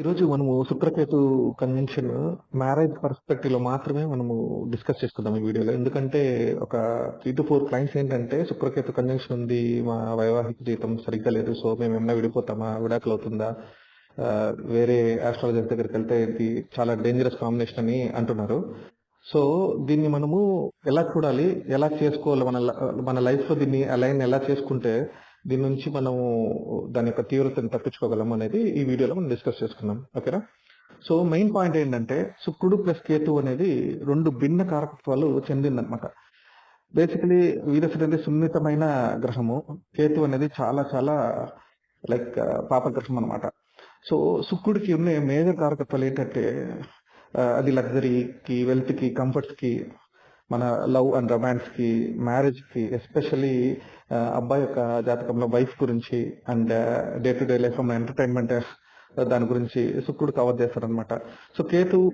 ఈరోజు మనము శుక్రకేతు convention marriage పర్స్పెక్టివ్లో మాత్రమే మనము డిస్కస్ చేసుకుందాం ఈ వీడియోలో. ఎందుకంటే ఒక త్రీ టు ఫోర్ క్లయింట్స్ ఏంటంటే శుక్రకేతు కన్వెన్షన్ ఉంది మా వైవాహిక జీవితం సరిగ్గా లేదు సో మేము ఏమైనా విడిపోతామా విడాకులు అవుతుందా? వేరే ఆస్ట్రాలజర్ దగ్గరికి వెళ్తే ఇది చాలా డేంజరస్ కాంబినేషన్ అని అంటున్నారు. సో దీన్ని మనము ఎలా చూడాలి ఎలా చేసుకోవాలి మన మన లైఫ్లో దీన్ని అలైన్ ఎలా చేసుకుంటే దీని నుంచి మనము దాని యొక్క తీవ్రతను తప్పించుకోగలం అనేది ఈ వీడియోలో మనం డిస్కస్ చేసుకున్నాం. ఓకేనా? సో మెయిన్ పాయింట్ ఏంటంటే శుక్రుడు ప్లస్ కేతు అనేది రెండు భిన్న కారకత్వాలు చెందిందనమాట బేసికలీ వీరస్ అనేది సున్నితమైన గ్రహము. కేతు అనేది చాలా చాలా లైక్ పాప గ్రహం అనమాట సో శుక్రుడికి ఉన్న మేజర్ కారకత్వాలు ఏంటంటే అది లగ్జరీకి వెల్త్కి కి మన లవ్ అండ్ రొమాన్స్కి మ్యారేజ్కి ఎస్పెషల్లీ అబ్బాయి యొక్క జాతకంలో వైఫ్ గురించి and day to day life entertainment దాని గురించి శుక్రుడు కవర్ చేస్తారనమాట సో కేతు